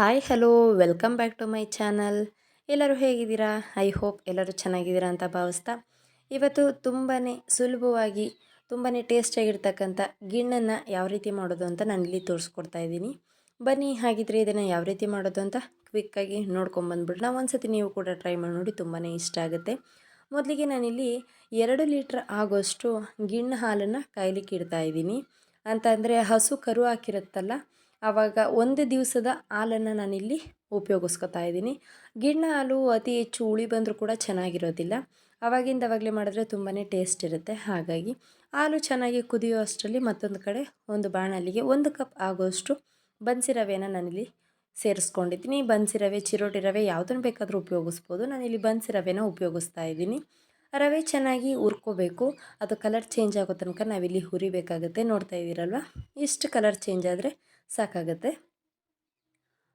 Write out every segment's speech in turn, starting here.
Hi hello welcome back to my channel ಎಲ್ಲರೂ ಹೇಗಿದ್ದೀರಾ? I hope ಎಲ್ಲರೂ ಚೆನ್ನಾಗಿದ್ದೀರಾ ಅಂತ ಭಾವಿಸ್ತಾ. ಇವತ್ತು ತುಂಬಾ ಸುಲಭವಾಗಿ ತುಂಬಾ ಟೇಸ್ಟಿಯಾಗಿರ್ತಕ್ಕಂಥ ಗಿಣ್ಣನ್ನು ಯಾವ ರೀತಿ ಮಾಡೋದು ಅಂತ ನಾನಿಲ್ಲಿ ತೋರಿಸ್ಕೊಡ್ತಾ ಇದ್ದೀನಿ. ಬನ್ನಿ, ಹಾಗಿದ್ರೆ ಇದನ್ನು ಯಾವ ರೀತಿ ಮಾಡೋದು ಅಂತ ಕ್ವಿಕ್ಕಾಗಿ ನೋಡ್ಕೊಂಬಂದ್ಬಿಟ್ಟು ಒಂದು ಸತಿ ನೀವು ಕೂಡ ಟ್ರೈ ಮಾಡಿ ನೋಡಿ ತುಂಬಾ ಇಷ್ಟ ಆಗುತ್ತೆ. ಮೊದಲಿಗೆ ನಾನಿಲ್ಲಿ ಎರಡು ಲೀಟ್ರ್ ಆಗೋಷ್ಟು ಗಿಣ್ಣು ಹಾಲನ್ನು ಕಾಯ್ಲಿಕ್ಕೆ ಇಡ್ತಾ ಇದ್ದೀನಿ. ಅಂತಂದರೆ ಹಸು ಕರು ಹಾಕಿರುತ್ತಲ್ಲ ಆವಾಗ ಒಂದು ದಿವಸದ ಹಾಲನ್ನು ನಾನಿಲ್ಲಿ ಉಪಯೋಗಿಸ್ಕೊತಾ ಇದ್ದೀನಿ. ಗಿಣ್ಣ ಹಾಲು ಅತಿ ಹೆಚ್ಚು ಹುಳಿ ಬಂದರೂ ಕೂಡ ಚೆನ್ನಾಗಿರೋದಿಲ್ಲ. ಅವಾಗಿಂದ ಅವಾಗಲೇ ಮಾಡಿದ್ರೆ ತುಂಬಾ ಟೇಸ್ಟ್ ಇರುತ್ತೆ. ಹಾಗಾಗಿ ಹಾಲು ಚೆನ್ನಾಗಿ ಕುದಿಯೋ ಅಷ್ಟರಲ್ಲಿ ಮತ್ತೊಂದು ಕಡೆ ಒಂದು ಬಾಣಲಿಗೆ ಒಂದು ಕಪ್ ಆಗೋಷ್ಟು ಬನ್ಸಿ ರವೆನ ನಾನಿಲ್ಲಿ ಸೇರಿಸ್ಕೊಂಡಿದ್ದೀನಿ. ಬನ್ಸಿ ರವೆ, ಚಿರೋಟಿ ರವೆ ಯಾವುದನ್ನು ಬೇಕಾದರೂ ಉಪಯೋಗಿಸ್ಬೋದು. ನಾನಿಲ್ಲಿ ಬನ್ಸಿ ರವೆನ ಉಪಯೋಗಿಸ್ತಾ ಇದ್ದೀನಿ. ರವೆ ಚೆನ್ನಾಗಿ ಹುರ್ಕೋಬೇಕು. ಅದು ಕಲರ್ ಚೇಂಜ್ ಆಗೋ ತನಕ ನಾವಿಲ್ಲಿ ಹುರಿಬೇಕಾಗುತ್ತೆ. ನೋಡ್ತಾ ಇದ್ದೀರಲ್ವ? ಇಷ್ಟು ಕಲರ್ ಚೇಂಜ್ ಆದರೆ ಸಾಕಾಗುತ್ತೆ.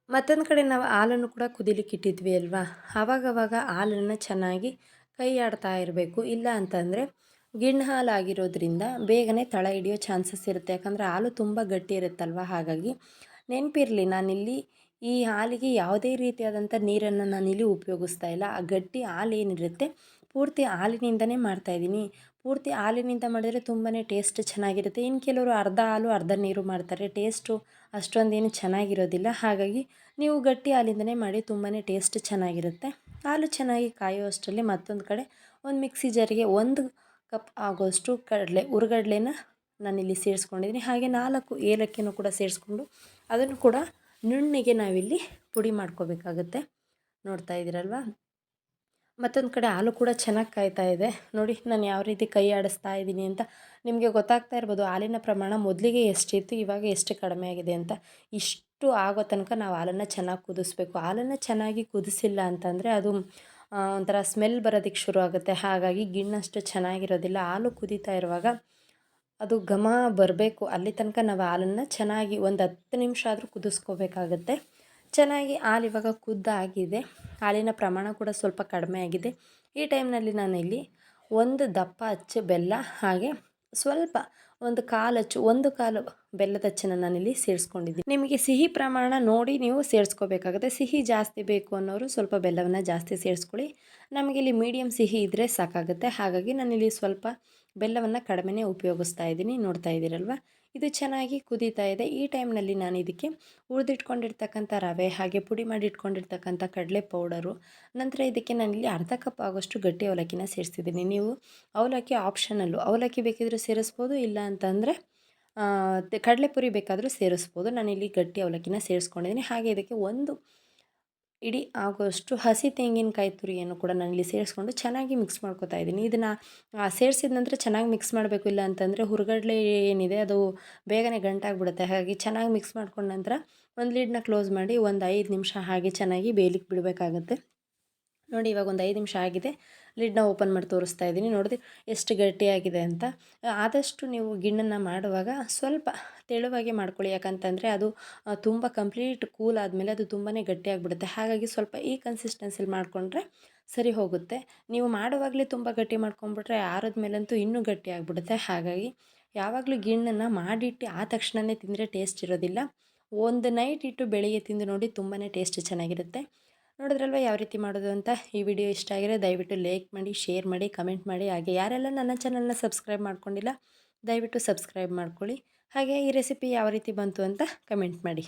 ಮತ್ತೊಂದು ಕಡೆ ನಾವು ಹಾಲನ್ನು ಕೂಡ ಕುದಿಲಿಕ್ಕೆ ಇಟ್ಟಿದ್ವಿ ಅಲ್ವಾ? ಆವಾಗವಾಗ ಹಾಲನ್ನು ಚೆನ್ನಾಗಿ ಕೈ ಆಡ್ತಾ ಇರಬೇಕು. ಇಲ್ಲ ಅಂತಂದರೆ ಗಿಣ್ಣು ಹಾಲು ಆಗಿರೋದ್ರಿಂದ ಬೇಗನೆ ತಳ ಹಿಡಿಯೋ ಚಾನ್ಸಸ್ ಇರುತ್ತೆ. ಯಾಕಂದರೆ ಹಾಲು ತುಂಬ ಗಟ್ಟಿ ಇರುತ್ತಲ್ವ? ಹಾಗಾಗಿ ನೆನಪಿರಲಿ, ನಾನಿಲ್ಲಿ ಈ ಹಾಲಿಗೆ ಯಾವುದೇ ರೀತಿಯಾದಂಥ ನೀರನ್ನು ನಾನಿಲ್ಲಿ ಉಪಯೋಗಿಸ್ತಾ ಇಲ್ಲ. ಆ ಗಟ್ಟಿ ಹಾಲು ಏನಿರುತ್ತೆ ಪೂರ್ತಿ ಹಾಲಿನಿಂದನೇ ಮಾಡ್ತಾಯಿದ್ದೀನಿ ಪೂರ್ತಿ ಹಾಲಿನಿಂದ ಮಾಡಿದರೆ ತುಂಬಾ ಟೇಸ್ಟ್ ಚೆನ್ನಾಗಿರುತ್ತೆ. ಇನ್ನು ಕೆಲವರು ಅರ್ಧ ಹಾಲು, ಅರ್ಧ ನೀರು ಮಾಡ್ತಾರೆ. ಟೇಸ್ಟು ಅಷ್ಟೊಂದೇನು ಚೆನ್ನಾಗಿರೋದಿಲ್ಲ. ಹಾಗಾಗಿ ನೀವು ಗಟ್ಟಿ ಹಾಲಿಂದನೇ ಮಾಡಿ ತುಂಬಾ ಟೇಸ್ಟ್ ಚೆನ್ನಾಗಿರುತ್ತೆ. ಹಾಲು ಚೆನ್ನಾಗಿ ಕಾಯೋ ಅಷ್ಟರಲ್ಲಿ ಮತ್ತೊಂದು ಕಡೆ ಒಂದು ಮಿಕ್ಸಿ ಜಾರಿಗೆ ಒಂದು ಕಪ್ ಆಗೋಷ್ಟು ಕಡಲೆ ಹುರ್ಗಡ್ಲೆನ ನಾನಿಲ್ಲಿ ಸೇರಿಸ್ಕೊಂಡಿದ್ದೀನಿ. ಹಾಗೆ ನಾಲ್ಕು ಏಲಕ್ಕಿನೂ ಕೂಡ ಸೇರಿಸ್ಕೊಂಡು ಅದನ್ನು ಕೂಡ ನುಣ್ಣಿಗೆ ನಾವಿಲ್ಲಿ ಪುಡಿ ಮಾಡ್ಕೋಬೇಕಾಗುತ್ತೆ. ನೋಡ್ತಾ ಇದ್ದೀರಲ್ವ? ಮತ್ತೊಂದು ಕಡೆ ಹಾಲು ಕೂಡ ಚೆನ್ನಾಗಿ ಕಾಯ್ತಾ ಇದೆ. ನೋಡಿ, ನಾನು ಯಾವ ರೀತಿ ಕೈ ಆಡಿಸ್ತಾ ಇದ್ದೀನಿ ಅಂತ ನಿಮಗೆ ಗೊತ್ತಾಗ್ತಾ ಇರ್ಬೋದು. ಹಾಲಿನ ಪ್ರಮಾಣ ಮೊದಲಿಗೆ ಎಷ್ಟಿತ್ತು, ಇವಾಗ ಎಷ್ಟು ಕಡಿಮೆ ಆಗಿದೆ ಅಂತ. ಇಷ್ಟು ಆಗೋ ತನಕ ನಾವು ಹಾಲನ್ನು ಚೆನ್ನಾಗಿ ಕುದಿಸ್ಬೇಕು. ಹಾಲನ್ನು ಚೆನ್ನಾಗಿ ಕುದಿಸಿಲ್ಲ ಅಂತಂದರೆ ಅದು ಒಂಥರ ಸ್ಮೆಲ್ ಬರೋದಕ್ಕೆ ಶುರು ಆಗುತ್ತೆ. ಹಾಗಾಗಿ ಗಿಣ್ಣಷ್ಟು ಚೆನ್ನಾಗಿರೋದಿಲ್ಲ. ಹಾಲು ಕುದೀತಾ ಇರುವಾಗ ಅದು ಘಮ ಬರಬೇಕು. ಅಲ್ಲಿ ತನಕ ನಾವು ಹಾಲನ್ನು ಚೆನ್ನಾಗಿ ಒಂದು ಹತ್ತು ನಿಮಿಷ ಆದರೂ ಕುದಿಸ್ಕೋಬೇಕಾಗತ್ತೆ. ಚೆನ್ನಾಗಿ ಹಾಲು ಇವಾಗ ಕುದ್ದಾಗಿದೆ ಹಾಲಿನ ಪ್ರಮಾಣ ಕೂಡ ಸ್ವಲ್ಪ ಕಡಿಮೆ ಆಗಿದೆ. ಈ ಟೈಮ್ನಲ್ಲಿ ನಾನಿಲ್ಲಿ ಒಂದು ದಪ್ಪ ಅಚ್ಚು ಬೆಲ್ಲ, ಹಾಗೆ ಸ್ವಲ್ಪ ಒಂದು ಕಾಲು ಅಚ್ಚು, ಒಂದು ಕಾಲು ಬೆಲ್ಲದ ಅಚ್ಚನ್ನು ನಾನಿಲ್ಲಿ ಸೇರಿಸ್ಕೊಂಡಿದ್ದೀನಿ. ನಿಮಗೆ ಸಿಹಿ ಪ್ರಮಾಣ ನೋಡಿ ನೀವು ಸೇರಿಸ್ಕೋಬೇಕಾಗುತ್ತೆ. ಸಿಹಿ ಜಾಸ್ತಿ ಬೇಕು ಅನ್ನೋರು ಸ್ವಲ್ಪ ಬೆಲ್ಲವನ್ನು ಜಾಸ್ತಿ ಸೇರಿಸ್ಕೊಳ್ಳಿ. ನಮಗೆ ಇಲ್ಲಿ ಮೀಡಿಯಮ್ ಸಿಹಿ ಇದ್ದರೆ ಸಾಕಾಗುತ್ತೆ. ಹಾಗಾಗಿ ನಾನಿಲ್ಲಿ ಸ್ವಲ್ಪ ಬೆಲ್ಲವನ್ನು ಕಡಿಮೆನೇ ಉಪಯೋಗಿಸ್ತಾ ಇದ್ದೀನಿ. ನೋಡ್ತಾ ಇದ್ದೀರಲ್ವ? ಇದು ಚೆನ್ನಾಗಿ ಕುದೀತಾ ಇದೆ. ಈ ಟೈಮ್ನಲ್ಲಿ ನಾನು ಇದಕ್ಕೆ ಹುರಿದಿಟ್ಕೊಂಡಿರ್ತಕ್ಕಂಥ ರವೆ, ಹಾಗೆ ಪುಡಿ ಮಾಡಿ ಇಟ್ಕೊಂಡಿರ್ತಕ್ಕಂಥ ಕಡಲೆ ಪೌಡರು ನಂತರ ಇದಕ್ಕೆ ನಾನಿಲ್ಲಿ ಅರ್ಧ ಕಪ್ ಆಗೋಷ್ಟು ಗಟ್ಟಿ ಅವಲಕ್ಕಿನ ಸೇರಿಸ್ತಿದ್ದೀನಿ ನೀವು ಅವಲಕ್ಕಿ ಆಪ್ಷನಲ್ಲು ಅವಲಕ್ಕಿ ಬೇಕಿದ್ರೂ ಸೇರಿಸ್ಬೋದು, ಇಲ್ಲ ಅಂತಂದರೆ ಕಡಲೆಪುರಿ ಬೇಕಾದರೂ ಸೇರಿಸ್ಬೋದು. ನಾನಿಲ್ಲಿ ಗಟ್ಟಿ ಅವಲಕ್ಕಿನ ಸೇರಿಸ್ಕೊಂಡಿದ್ದೀನಿ. ಹಾಗೆ ಇದಕ್ಕೆ ಒಂದು ಇಡೀ ಆಗೋಷ್ಟು ಹಸಿ ತೆಂಗಿನಕಾಯಿ ತುರಿಯನ್ನು ಕೂಡ ನಾನಿಲ್ಲಿ ಸೇರಿಸ್ಕೊಂಡು ಚೆನ್ನಾಗಿ ಮಿಕ್ಸ್ ಮಾಡ್ಕೊತಾ ಇದ್ದೀನಿ. ಇದನ್ನು ಸೇರಿಸಿದ ನಂತರ ಚೆನ್ನಾಗಿ ಮಿಕ್ಸ್ ಮಾಡಬೇಕು ಇಲ್ಲ ಅಂತಂದರೆ ಹುರ್ಗಡ್ಲೆ ಏನಿದೆ ಅದು ಬೇಗನೆ ಗಂಟಾಗ್ಬಿಡುತ್ತೆ. ಹಾಗಾಗಿ ಚೆನ್ನಾಗಿ ಮಿಕ್ಸ್ ಮಾಡ್ಕೊಂಡ ನಂತರ ಒಂದು ಲೀಡ್ನ ಕ್ಲೋಸ್ ಮಾಡಿ ಒಂದು ಐದು ನಿಮಿಷ ಹಾಗೆ ಚೆನ್ನಾಗಿ ಬೇಯಲಿಕ್ಕೆ ಬಿಡಬೇಕಾಗುತ್ತೆ. ನೋಡಿ, ಇವಾಗ ಒಂದು ಐದು ನಿಮಿಷ ಆಗಿದೆ. ಲಿಡ್ನ ಓಪನ್ ಮಾಡಿ ತೋರಿಸ್ತಾ ಇದ್ದೀನಿ. ನೋಡಿದ್ರೆ, ಎಷ್ಟು ಗಟ್ಟಿಯಾಗಿದೆ ಅಂತ. ಆದಷ್ಟು ನೀವು ಗಿಣ್ಣನ್ನು ಮಾಡುವಾಗ ಸ್ವಲ್ಪ ತೆಳುವಾಗಿ ಮಾಡ್ಕೊಳ್ಳಿ. ಯಾಕಂತಂದರೆ ಅದು ತುಂಬ ಕಂಪ್ಲೀಟ್ ಕೂಲ್ ಆದಮೇಲೆ ಅದು ತುಂಬಾ ಗಟ್ಟಿಯಾಗಿಬಿಡುತ್ತೆ. ಹಾಗಾಗಿ ಸ್ವಲ್ಪ ಈ ಕನ್ಸಿಸ್ಟೆನ್ಸಿಲಿ ಮಾಡಿಕೊಂಡ್ರೆ ಸರಿ ಹೋಗುತ್ತೆ. ನೀವು ಮಾಡುವಾಗಲೇ ತುಂಬ ಗಟ್ಟಿ ಮಾಡ್ಕೊಂಡ್ಬಿಟ್ರೆ ಆರದ ಮೇಲಂತೂ ಇನ್ನೂ ಗಟ್ಟಿ ಆಗಿಬಿಡುತ್ತೆ ಹಾಗಾಗಿ ಯಾವಾಗಲೂ ಗಿಣ್ಣನ್ನು ಮಾಡಿಟ್ಟು ಆ ತಕ್ಷಣವೇ ತಿಂದರೆ ಟೇಸ್ಟ್ ಇರೋದಿಲ್ಲ. ಒಂದು ನೈಟ್ ಇಟ್ಟು ಬೆಳಿಗ್ಗೆ ತಿಂದು ನೋಡಿ ತುಂಬಾ ಟೇಸ್ಟ್ ಚೆನ್ನಾಗಿರುತ್ತೆ. ನೋಡಿದ್ರಲ್ವ ಯಾವ ರೀತಿ ಮಾಡೋದು ಅಂತ? ಈ ವಿಡಿಯೋ ಇಷ್ಟ ಆಗಿದೆ ದಯವಿಟ್ಟು ಲೈಕ್ ಮಾಡಿ ಶೇರ್ ಮಾಡಿ ಕಮೆಂಟ್ ಮಾಡಿ. ಹಾಗೆ ಯಾರೆಲ್ಲ ನನ್ನ ಚಾನಲ್ನ ಸಬ್ಸ್ಕ್ರೈಬ್ ಮಾಡ್ಕೊಂಡಿಲ್ಲ, ದಯವಿಟ್ಟು ಸಬ್ಸ್ಕ್ರೈಬ್ ಮಾಡ್ಕೊಳ್ಳಿ. ಹಾಗೆ ಈ ರೆಸಿಪಿ ಯಾವ ರೀತಿ ಬಂತು ಅಂತ ಕಮೆಂಟ್ ಮಾಡಿ.